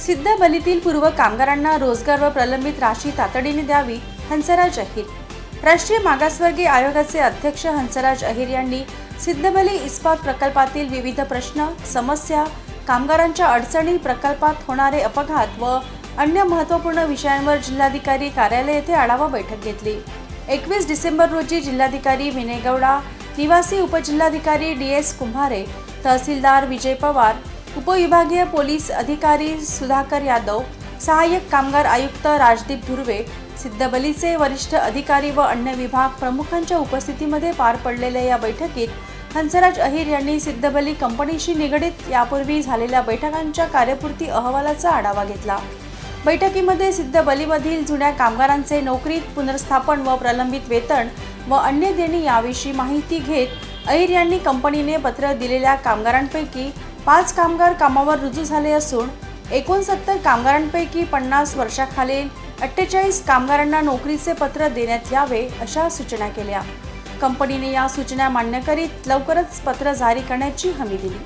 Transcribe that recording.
सिद्ध बलीतील पूर्व कामगारांना रोजगार व प्रलंबित राशी तातडीने द्यावी हंसराज अहिर. राष्ट्रीय मागासवर्गीय आयोगाचे अध्यक्ष हंसराज अहिर यांनी सिद्धबली इस्पात प्रकल्पातील विविध प्रश्न समस्या कामगारांच्या अडचणी प्रकल्पात होणारे अपघात व अन्य महत्त्वपूर्ण विषयांवर जिल्हाधिकारी कार्यालय येथे आढावा बैठक घेतली. एकवीस डिसेंबर रोजी जिल्हाधिकारी विनय गौडा निवासी उपजिल्हाधिकारी डी एस कुंभारे तहसीलदार विजय पवार उपविभागीय पोलीस अधिकारी सुधाकर यादव सहाय्यक कामगार आयुक्त राजदीप धुर्वे सिद्धबलीचे वरिष्ठ अधिकारी व अन्य विभाग प्रमुखांच्या उपस्थितीमध्ये पार पडलेल्या या बैठकीत हंसराज अहिर यांनी सिद्धबली कंपनीशी निगडीत यापूर्वी झालेल्या बैठकांच्या कार्यपूर्ती अहवालाचा आढावा घेतला. बैठकीमध्ये सिद्धबलीमधील जुन्या कामगारांचे नोकरीत पुनर्स्थापन व प्रलंबित वेतन व अन्य देणी याविषयी माहिती घेत अहिर यांनी कंपनीने पत्र दिलेल्या कामगारांपैकी पाच कामगार कामावर रुजू झाले असून एकोणसत्तर कामगारांपैकी पन्नास वर्षाखालील अठ्ठेचाळीस कामगारांना नोकरीचे पत्र देण्यात यावे अशा सूचना केल्या. कंपनीने या सूचना मान्य करीत लवकरच पत्र जारी करण्याची हमी दिली.